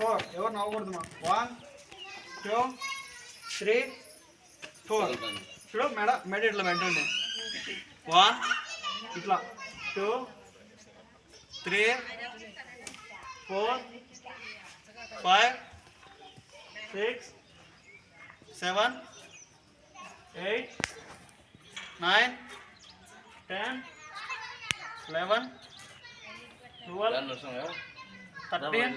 Four. ఎవరు నవ్వకూడదు మా one two three four. చూడు మెడ మెడ ఇట్లా పెట్టండి. వన్ ఇట్లా. Two three four five six seven eight nine ten eleven twelve thirteen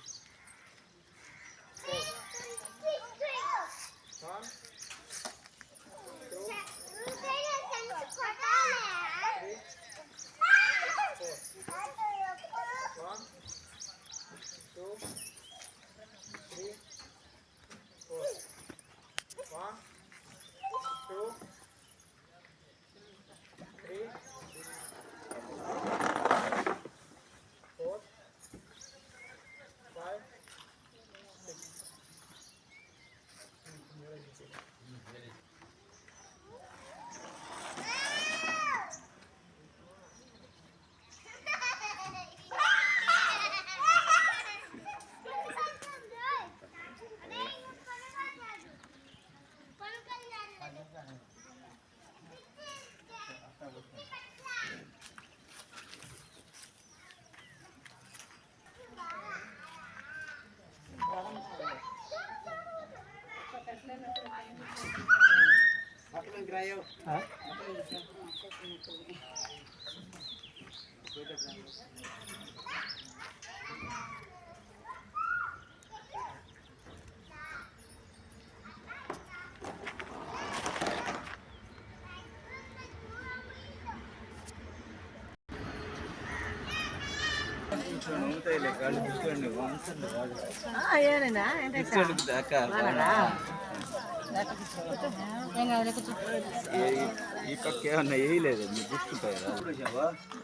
Akin ang grayo. Ha?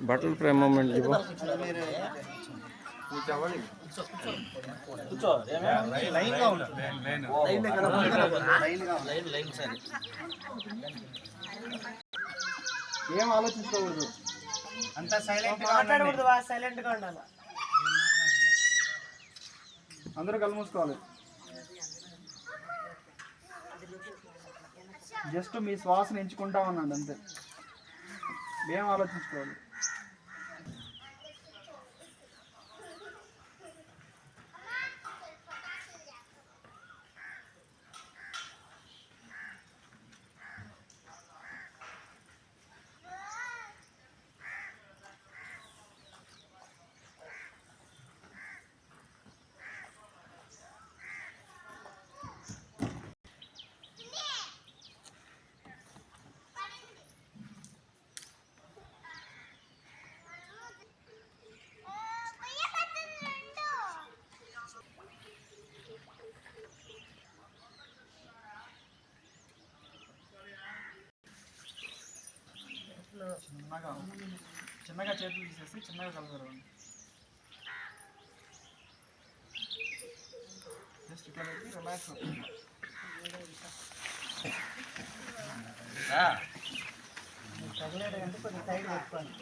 బట్టల ప్రేమ మూమెంట్ చెప్పు ఏం ఆలోచించుకోకూడదు అంతా సైలెంట్ మాట్లాడకూడదు సైలెంట్ గా ఉండాలి అందరూ కళ్ళు మూసుకోవాలి. జస్ట్ మీ శ్వాసను ఎంచుకుంటా ఉన్నాడు అంతే. ఏం ఆలోచించుకోవాలి? చిన్నగా చిన్నగా చేతులు తీసేసి చిన్నగా కలగరు జస్ట్ ఇట్లా పెట్టి రిలాక్స్ సైడ్ పెట్టుకోండి.